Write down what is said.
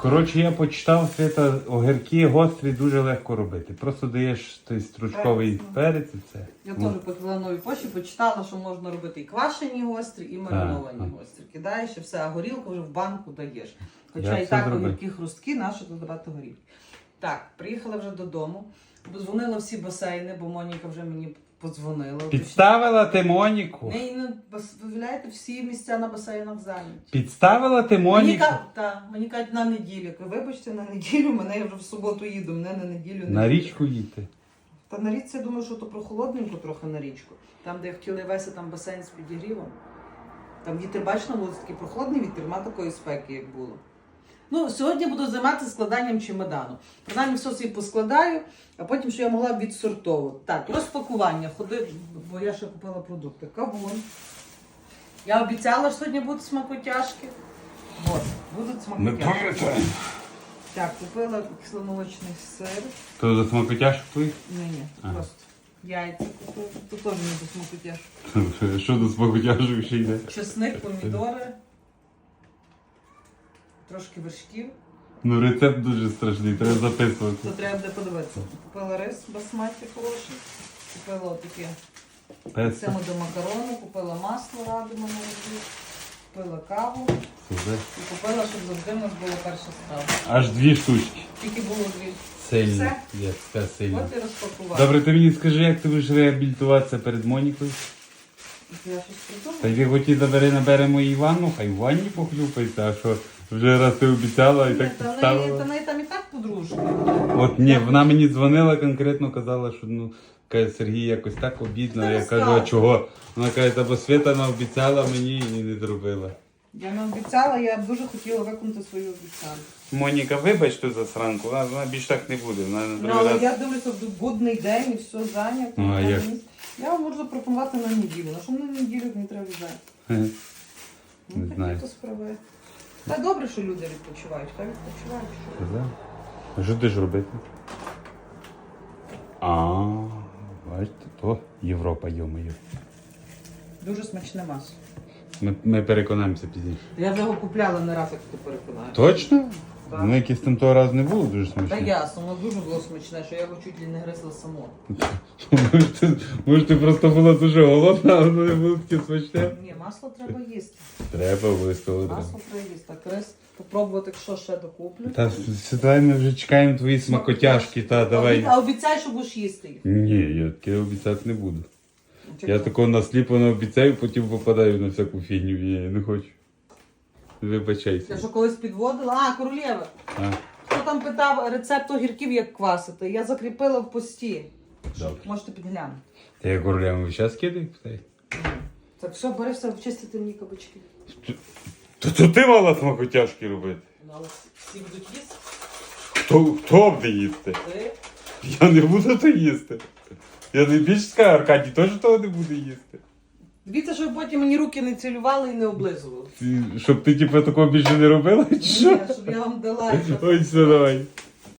Коротше, я почитав свята огірки гострі дуже легко робити. Просто даєш той стручковий Перець, ну. і все. Я теж по хвилиновій почті почитала, що можна робити і квашені гострі, і мариновані Так, гострі. Кидаєш і все, а горілку вже в банку даєш. Хоча Я і все так зробив. огірки хрусткі, нащо додавати горілки. Так, приїхала вже додому. Дзвонила всі басейни, бо Моніка вже мені подзвонила. Підставила ти Моніку. Не, ну, бас- виявляєте, всі місця на басейнах зайняті. Підставила ти Мені, Моніку. ка- та, мені кажуть, на неділю. Я кажу, Вибачте, на неділю, мене я вже в суботу їду, мене на неділю не На буде. річку їти. Та на річці я думаю, що то прохолодненько трохи на річку. Там, де хотіли вести там басейн з підігрівом. Там вітер, бачно, було такий прохолодний вітер, нема такої спеки, як було. Ну, сьогодні буду займатися складанням чемодану. Принаймні все собі поскладаю, а потім що я могла б відсортовувати. Так, розпакування. Ходи, бо я ще купила продукти. Кавун. Я обіцяла, що сьогодні будуть смакотяжки. От, будуть смакотяжки. пам'ятаємо. Так, купила кисломолочний сир. То за смакотяжку твій? Ні, ні, Ага. просто яйця купила. Тут теж не до смакотяжки. Що до смакотяжок ще йде? Чесник, помідори. Трошки вершків. Ну рецепт дуже страшний, треба записувати. То треба буде подивитися. Купила рис басматі хороший. Купила отаке Пеце. до макарону, купила масло радимо на воді, купила каву Сюди. і купила, щоб завжди в нас була перша страва. Аж дві штучки. Тільки було дві. Сильно. Все? Є, така сильна. От і розпакувала. Добре, ти мені скажи, як ти будеш реабілітуватися перед Монікою? Я щось придумала. Та й ти хоті забери наберемо і ванну, хай в ванні похлюпається, а що вже раз ти обіцяла і Ні, так та в неї, підставила. та неї там і так подружка. От ні, вона мені дзвонила конкретно, казала, що ну каже, Сергій якось так обідно. Я кажу, а чого? Вона каже, та бо Свята наобіцяла мені і не зробила. Я не обіцяла, я б дуже хотіла виконати свою обіцянку. Моніка, вибач ту засранку, вона, вона більш так не буде. Вона на Ну, другий але раз. я дивлюся, будний день і все зайнято. Ну, а Я як? Я вам можу запропонувати на неділю. На що мені на неділю не треба взяти? Ну, Не такі знаю. то справи. Та добре, що люди відпочивають. Хай відпочивають. Що? Сказав. А що ти ж робити? А, бачите, то Європа, йомою. Дуже смачне масло. Ми, ми переконаємося пізніше. Я вже його купляла не раз, як ти переконаєш. Точно? Ну, якийсь там того разу не було дуже Та смачно. ясно, воно дуже було смачне, що я його чуть ли не гризла само. Може, ти, може, ти просто була дуже голодна, а воно не було таке смачне. Ні, масло треба їсти. Треба треба. Масло треба їсти. Так, рис попробувати, що ще докуплю. Та сідай, ми вже чекаємо твої смакотяжки, та давай. А обіцяй, що будеш їсти їх. Ні, я таке обіцяти не буду. Чекай. Я такого насліпо не обіцяю, потім попадаю на всяку фігню, я не хочу. Я Вибачайся. що колись підводила? А, королєва. А, Хто там питав рецепт огірків, як квасити? Я закріпила в пості. добре. Можете підглянути. Та я королям зараз кидаю, питай. Так, все, бери все, вчистити мені кабачки. То, то ти мала смакотяжки робити. Ну, але всі будуть їсти. Хто, хто буде їсти? Ти? Я не буду то їсти. Я не більш скажу, Аркадій теж того не буде їсти. Дивіться, щоб потім мені руки не цілювали і не облизували. Щоб ти типу такого більше не робила? чи Ні, Що? щоб я вам дала. Ось все, давай.